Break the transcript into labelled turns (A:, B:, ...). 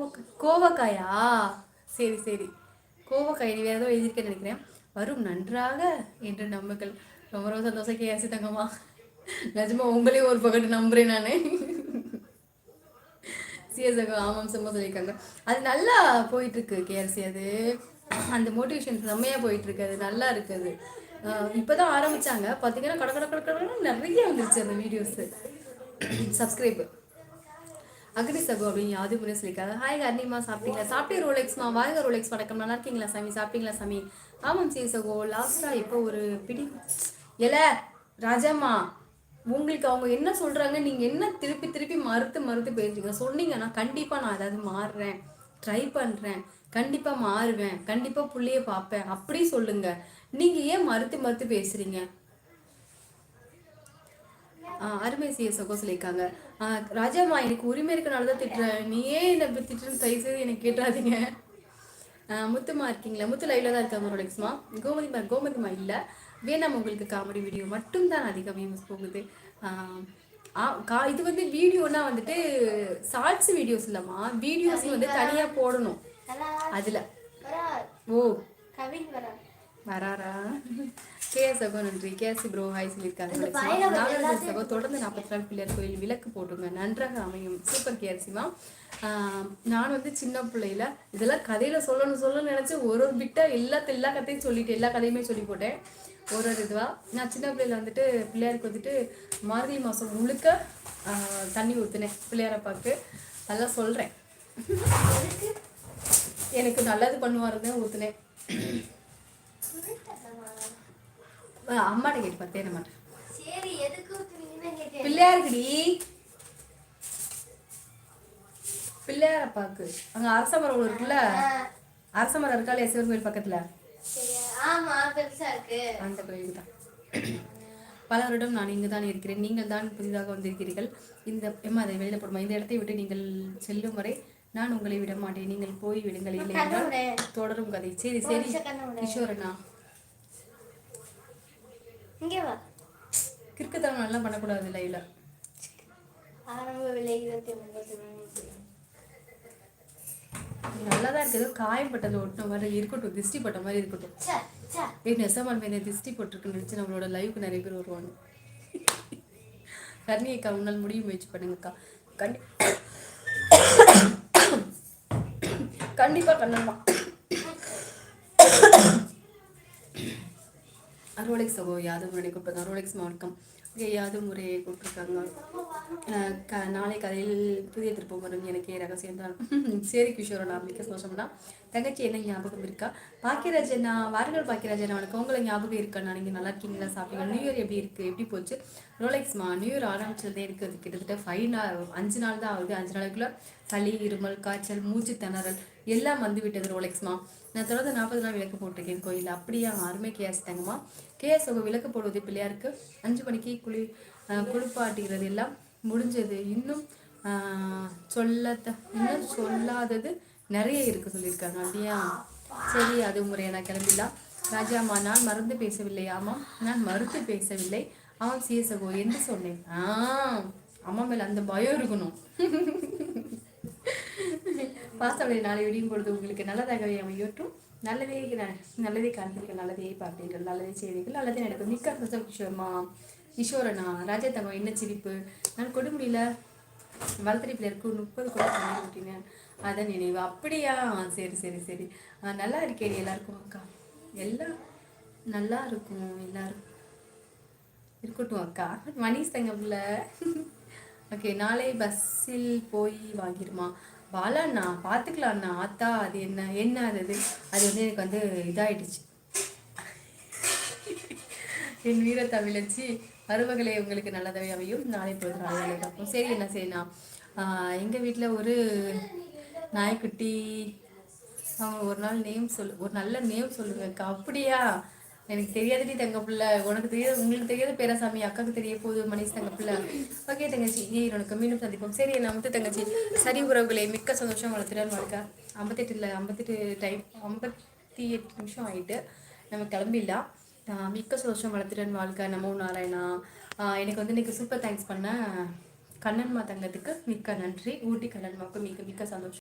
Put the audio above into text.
A: கோவக்காய் கோவக்காயா சரி சரி கோவக்காய் நீ வேறு ஏதோ எழுதியிருக்கேன்னு நினைக்கிறேன் வரும் நன்றாக என்று நம்புகள் ரொம்ப ரொம்ப சந்தோஷம் கேசி தங்கம்மா நிஜமா உங்களையும் ஒரு பக்கத்து நம்புறேன் நான் சிஎஸ் ஆமாம் சும்மா சொல்லியிருக்காங்க அது நல்லா போயிட்டுருக்கு கேஆர்சி அது அந்த மோட்டிவேஷன் செம்மையாக போயிட்டுருக்கு அது நல்லா இருக்குது இப்போ தான் ஆரம்பிச்சாங்க பார்த்தீங்கன்னா கட கட கட நிறைய வந்துருச்சு அந்த வீடியோஸு சப்ஸ்கிரைப் அக்னி சகு அப்படின்னு யாது முறை சொல்லியிருக்காங்க? ஹாய் அர்னிமா சாப்பிட்டீங்களா? சாப்பிட்டே ரோலெக்ஸ்மா வாழ்க ரோலெக்ஸ் வணக்கம். நல்லா இருக்கீங்களா சாமி? சாப்பிட்டீங்களா சாமி? ஆமாம் சி சகோ லாஸ்ட்டாக இப்போ ஒரு பிடி எல ராஜம்மா உங்களுக்கு அவங்க என்ன சொல்றாங்க நீங்க என்ன திருப்பி திருப்பி மறுத்து மறுத்து பேசுறீங்க? சொன்னீங்கன்னா கண்டிப்பா நான் ஏதாவது மாறுறேன். ட்ரை பண்றேன். கண்டிப்பா மாறுவேன். கண்டிப்பா புள்ளைய பார்ப்பேன். அப்படி சொல்லுங்க. நீங்க ஏன் மறுத்து மறுத்து பேசுறீங்க? அருமை சிஎஸ் சகோ சொல்லியிருக்காங்க ஆஹ் ராஜாம்மா எனக்கு உரிமை இருக்கனால தான் திட்டுறேன். நீ ஏன் என்னை இப்படி திட்டுறேன்னு தயவு செய்து எனக்கு கேட்டுறாதீங்க ஆஹ் முத்துமா இருக்கீங்களா? முத்து லைவ்ல தான் இருக்காங்க ரோலெக்ஸ்மா கோமதிமா கோமதிமா இல்லை. வேணாம் உங்களுக்கு காமெடி வீடியோ மட்டும் தான் அதிக வியூஸ் போகுது கா இது வந்து வீடியோனா வந்துட்டு ஷார்ட்ஸ் வீடியோஸ் இல்லம்மா. வீடியோஸ் வந்து தனியா போடணும். அதுல. ஓ.
B: கவின் வரா
A: வராரா? கேஎஸ் சகோ நன்றி கேஎஸ் ப்ரோ ஹாய் சொல்லியிருக்காங்க நாகராஜன் சகோ தொடர்ந்து நாற்பத்தி நாலு பிள்ளையார் கோயில் விளக்கு போட்டுங்க. நன்றாக அமையும். சூப்பர் கேஆர்சிமா நான் வந்து சின்ன பிள்ளையில இதெல்லாம் கதையில சொல்லணும் சொல்லணும்னு நினைச்சு ஒரு ஒரு பிட்டா எல்லாத்த எல்லா கதையும் சொல்லிட்டு எல்லா கதையுமே சொல்லி போட்டேன். ஒரு ஒரு இதுவா. நான் சின்ன பிள்ளையில வந்துட்டு பிள்ளையாருக்கு வந்துட்டு மார்கழி மாதம் முழுக்க தண்ணி ஊற்றுனேன் பிள்ளையாரை பார்த்து. அதெல்லாம் சொல்கிறேன் எனக்கு நல்லது பண்ணுவாருன்னு ஊற்றுனேன் அம்மாட்ட கேட்டு பார்த்தேன் மாட்டேன்
B: சரி எதுக்கு
A: பிள்ளையாருக்குடி? பிள்ளையார பாக்கு. அங்க அரச மரம் இருக்குல்ல? அரச மரம் இருக்கால சிவன் கோயில் பக்கத்துல? அந்த கோயில் தான். பல வருடம் நான் இங்கு தான் இருக்கிறேன். நீங்கள் தான் புதிதாக வந்திருக்கிறீர்கள். இந்த எம்மா அதை வெளியில போடுமா? இந்த இடத்தை விட்டு நீங்கள் செல்லும் வரை நான் உங்களை விட மாட்டேன் நீங்கள் போய் விடுங்கள். இல்லை என்றால் தொடரும் கதை. சரி சரி. கிஷோரண்ணா.
B: இங்கே வா.
A: கிறுக்குத்தனம் எல்லாம் பண்ணக்கூடாது லைவ்ல
B: ஆரம்ப விலை இருபத்தி
A: நல்லா தான் இருக்குது ஏதோ காயம் பட்டது ஒட்டின மாதிரி இருக்கட்டும். திஷ்டி பட்ட மாதிரி இருக்கட்டும். ஏய் நெசமான் இந்த திஷ்டி போட்டிருக்குன்னு நினச்சி நம்மளோட லைவுக்கு நிறைய பேர் வருவாங்க. கர்ணி அக்கா உன்னால் முடியும் முயற்சி பண்ணுங்கக்கா. கண்டி கண்டிப்பாக கண்ணம்மா. அரோலெக்ஸ் ஓ யாதவ் முறை கூப்பிட்டு அரோலெக்ஸ் வணக்கம் ஓகே யாதவ் முறையை கொடுத்துருக்காங்க க நாளை கதையில் புதிய திருப்பம் வரும். எனக்கே ரகசியம் தான். சரி கிஷோர் நான் மிக்க சந்தோஷம்னா. தங்கச்சி என்ன ஞாபகம் இருக்கா? பாக்கியராஜனா வாருங்கள் பாக்கியராஜனா அவனுக்கு உங்களை ஞாபகம் இருக்கா? நீங்கள் நல்லா இருக்கீங்களா? சாப்பிட்டீங்க நியூ இயர் எப்படி இருக்கு? எப்படி போச்சு? ரோலெக்ஸ்மா நியூ இயர் ஆரம்பிச்சதே இருக்குது கிட்டத்தட்ட ஃபைவ் நாள் அஞ்சு நாள் தான் ஆகுது. அஞ்சு நாளுக்குள்ளே சளி இருமல் காய்ச்சல் மூச்சு திணறல் எல்லாம் வந்து விட்டது ரோலெக்ஸ்மா. நான் தொடர்ந்து நாற்பது நாள் விளக்கு போட்டிருக்கேன் கோயில் அப்படியா அருமை கேஎஸ் தங்கம்மா. கேஎஸ் உங்கள் விளக்கு போடுவது பிள்ளையாருக்கு. அஞ்சு மணிக்கு குளி குளிப்பாட்டுகிறது எல்லாம் முடிஞ்சது. இன்னும் சொல்லத்த இன்னும் சொல்லாதது நிறைய இருக்கு சொல்லியிருக்காங்க. அப்படியா? சரி அது முறையை நான் கிளம்பிடலாம். ராஜாமா நான் மறந்து பேசவில்லை. ஆமாம் நான் மறுத்து பேசவில்லை. ஆமாம் சிஎஸ்ஓ என்று சொன்னேன். ஆ அம்மா மேலே அந்த பயம் இருக்கணும். பாஸ்தாவுடைய நாளை விடியும் பொழுது உங்களுக்கு நல்லதாகவே அமையட்டும். நல்லதே நல்லதே காண்பீர்கள் நல்லதே பார்ப்பீர்கள் நல்லதே செய்வீர்கள் நல்லதே நடக்கும். மிக்க பிரசவ கிஷோர்மா. கிஷோரனா ராஜா தங்கம் என்ன சிரிப்பு. நான் கொடுமுடியில வளர்த்தடி இருக்கும் முப்பது கூட தண்ணி ஊட்டினேன் அதான் நினைவு. அப்படியா? சரி சரி சரி. நல்லா இருக்கேன் எல்லாருக்கும் அக்கா. எல்லாம் நல்லா இருக்கும் எல்லாரும். இருக்கட்டும் அக்கா. மணிஷ் தங்கம்ல ஓகே நாளை பஸ்ஸில் போய் வாங்கிடுமா? பாலாண்ணா பார்த்துக்கலாண்ணா ஆத்தா அது என்ன என்ன அது அது? அது வந்து எனக்கு வந்து இதாயிடுச்சு. என் வீர தமிழச்சி பருவங்களே உங்களுக்கு நல்லதவே அமையும். நாளை பொழுது நாளை பார்ப்போம். சரி என்ன செய்யணும்? எங்கள் வீட்டில் ஒரு நாய்க்குட்டி. அவங்க ஒரு நாள் நேம் சொல்லு ஒரு நல்ல நேம் சொல்லுங்கக்கா அப்படியா? எனக்கு தெரியாதடி தங்க பிள்ளை. உனக்கு தெரியாது உங்களுக்கு தெரியாத பேராசாமி அக்காவுக்கு தெரிய போகுது மணிஷ் தங்க பிள்ளை. ஓகே தங்கச்சி நீ உனக்கு மீண்டும் சந்திப்போம். சரி நான் வந்து தங்கச்சி சரி உறவுகளை மிக்க சந்தோஷம் வளர்த்துடன் வாழ்க்கை. ஐம்பத்தெட்டு இல்லை ஐம்பத்தெட்டு டைம் ஐம்பத்தி எட்டு நிமிஷம் ஆகிட்டு நம்ம கிளம்பிடலாம். மிக்க சந்தோஷம் வளர்த்துடன் வாழ்க்கை. நமோ நாராயணா. எனக்கு வந்து இன்றைக்கி சூப்பர் தேங்க்ஸ் பண்ண கண்ணன்மா தங்கத்துக்கு மிக்க நன்றி. ஊட்டி கண்ணன்மாவுக்கு மிக்க மிக்க சந்தோஷம்.